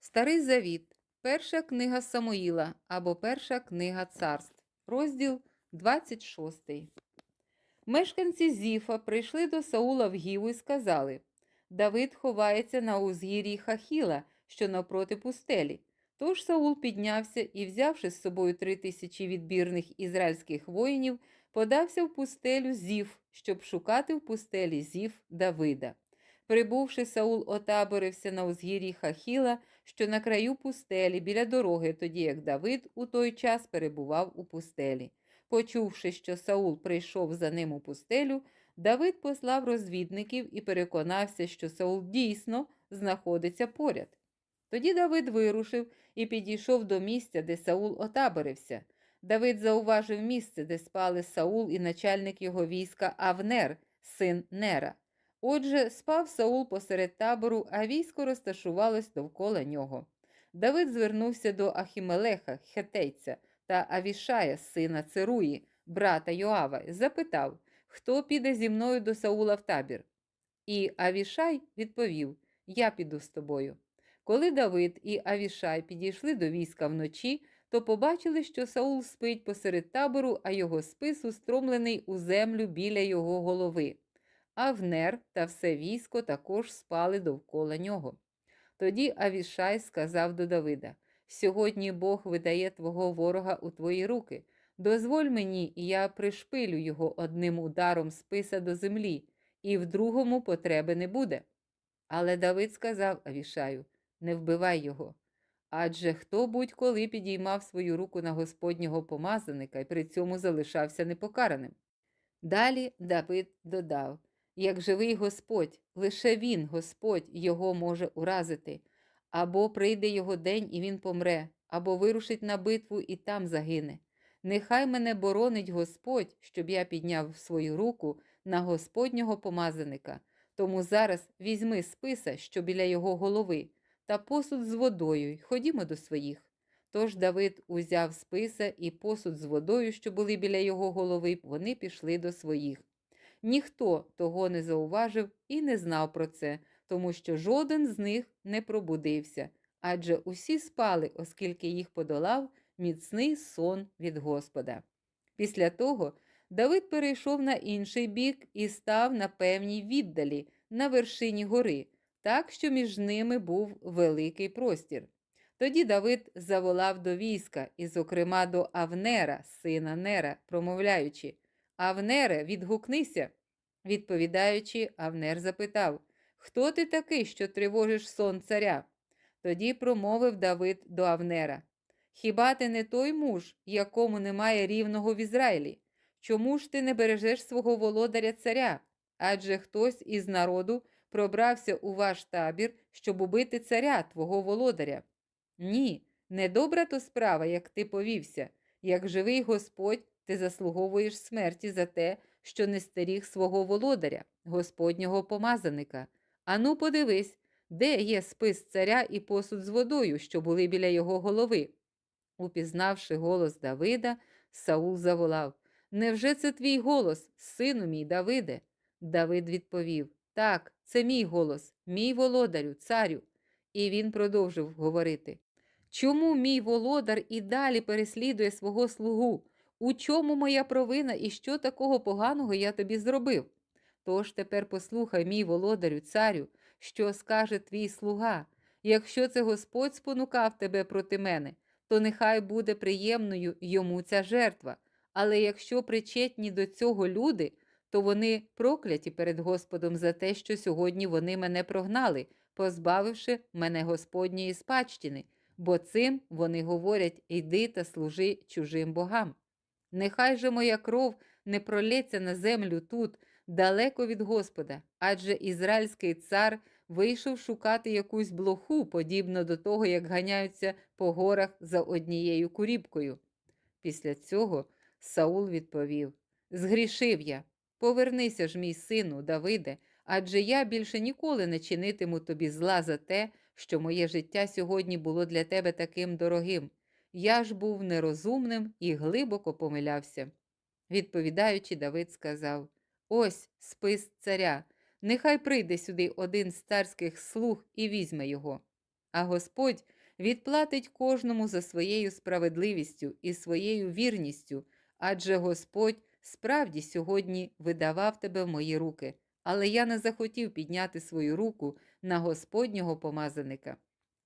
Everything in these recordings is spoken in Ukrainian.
Старий Завіт, перша книга Самуїла або перша книга царств, розділ 26. Мешканці Зіфа прийшли до Саула в Гіву і сказали: Давид ховається на узгір'ї Хахіла, що навпроти пустелі. Тож Саул піднявся і, взявши з собою три тисячі відбірних ізраїльських воїнів, подався в пустелю Зіф, щоб шукати в пустелі Зіф Давида. Прибувши, Саул отаборився на узгір'ї Хахіла, що на краю пустелі біля дороги, тоді як Давид у той час перебував у пустелі. Почувши, що Саул прийшов за ним у пустелю, Давид послав розвідників і переконався, що Саул дійсно знаходиться поряд. Тоді Давид вирушив і підійшов до місця, де Саул отаборився. Давид зауважив місце, де спали Саул і начальник його війська Авнер, син Нера. Отже, спав Саул посеред табору, а військо розташувалось довкола нього. Давид звернувся до Ахімелеха, хетейця, та Авішая, сина Церуї, брата Йоава, запитав, хто піде зі мною до Саула в табір. І Авішай відповів: Я піду з тобою. Коли Давид і Авішай підійшли до війська вночі, то побачили, що Саул спить посеред табору, а його спис устромлений у землю біля його голови. Авнер та все військо також спали довкола нього. Тоді Авішай сказав до Давида: Сьогодні Бог видає твого ворога у твої руки. Дозволь мені, і я пришпилю його одним ударом списа до землі, і в другому потреби не буде. Але Давид сказав Авішаю: Не вбивай його. Адже хто будь-коли підіймав свою руку на Господнього помазаника і при цьому залишався непокараним. Далі Давид додав: Як живий Господь, лише він, Господь, його може уразити, або прийде його день, і він помре, або вирушить на битву і там загине. Нехай мене боронить Господь, щоб я підняв свою руку на Господнього помазаника. Тому зараз візьми списа, що біля його голови, та посуд з водою, й ходімо до своїх. Тож Давид узяв списа і посуд з водою, що були біля його голови, вони пішли до своїх. Ніхто того не зауважив і не знав про це, тому що жоден з них не пробудився, адже усі спали, оскільки їх подолав міцний сон від Господа. Після того Давид перейшов на інший бік і став на певній віддалі, на вершині гори, так що між ними був великий простір. Тоді Давид заволав до війська, і, зокрема, до Авнера, сина Нера, промовляючи Авнере, відгукнися. Відповідаючи, Авнер запитав Хто ти такий, що тривожиш сон царя? Тоді промовив Давид до Авнера Хіба ти не той муж, якому немає рівного в Ізраїлі? Чому ж ти не бережеш свого володаря царя? Адже хтось із народу пробрався у ваш табір, щоб убити царя, твого володаря. Ні, недобра то справа, як ти повівся. Як живий Господь, ти заслуговуєш смерті за те, що не стеріг свого володаря, Господнього помазаника. Ану, подивись, де є спис царя і посуд з водою, що були біля його голови. Упізнавши голос Давида, Саул заволав Невже це твій голос, сину мій Давиде? Давид відповів Так, це мій голос, мій володарю, царю. І він продовжив говорити Чому мій володар і далі переслідує свого слугу? У чому моя провина і що такого поганого я тобі зробив? Тож тепер послухай, мій володарю, царю, що скаже твій слуга. Якщо це Господь спонукав тебе проти мене, то нехай буде приємною йому ця жертва. Але якщо причетні до цього люди, то вони прокляті перед Господом за те, що сьогодні вони мене прогнали, позбавивши мене Господньої спадщини, бо цим вони говорять іди та служи чужим богам. Нехай же моя кров не пролється на землю тут, далеко від Господа, адже ізраїльський цар вийшов шукати якусь блоху, подібно до того, як ганяються по горах за однією куріпкою. Після цього Саул відповів Згрішив я. Повернися ж, мій сину, Давиде, адже я більше ніколи не чинитиму тобі зла за те, що моє життя сьогодні було для тебе таким дорогим. Я ж був нерозумним і глибоко помилявся. Відповідаючи, Давид сказав Ось спис царя. нехай прийде сюди один з царських слуг і візьме його. А Господь відплатить кожному за своєю справедливістю і своєю вірністю, адже Господь справді сьогодні видавав тебе в мої руки, але я не захотів підняти свою руку на Господнього помазаника.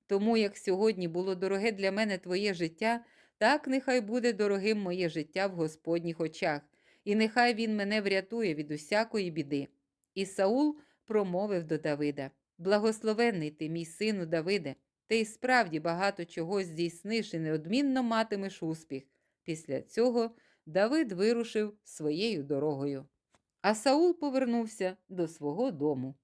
Тому як сьогодні було дороге для мене твоє життя, так нехай буде дорогим моє життя в Господніх очах, і нехай він мене врятує від усякої біди. І Саул промовив до Давида: Благословенний ти, мій сину Давиде, ти й справді багато чого здійсниш і неодмінно матимеш успіх. Після цього Давид вирушив своєю дорогою. А Саул повернувся до свого дому.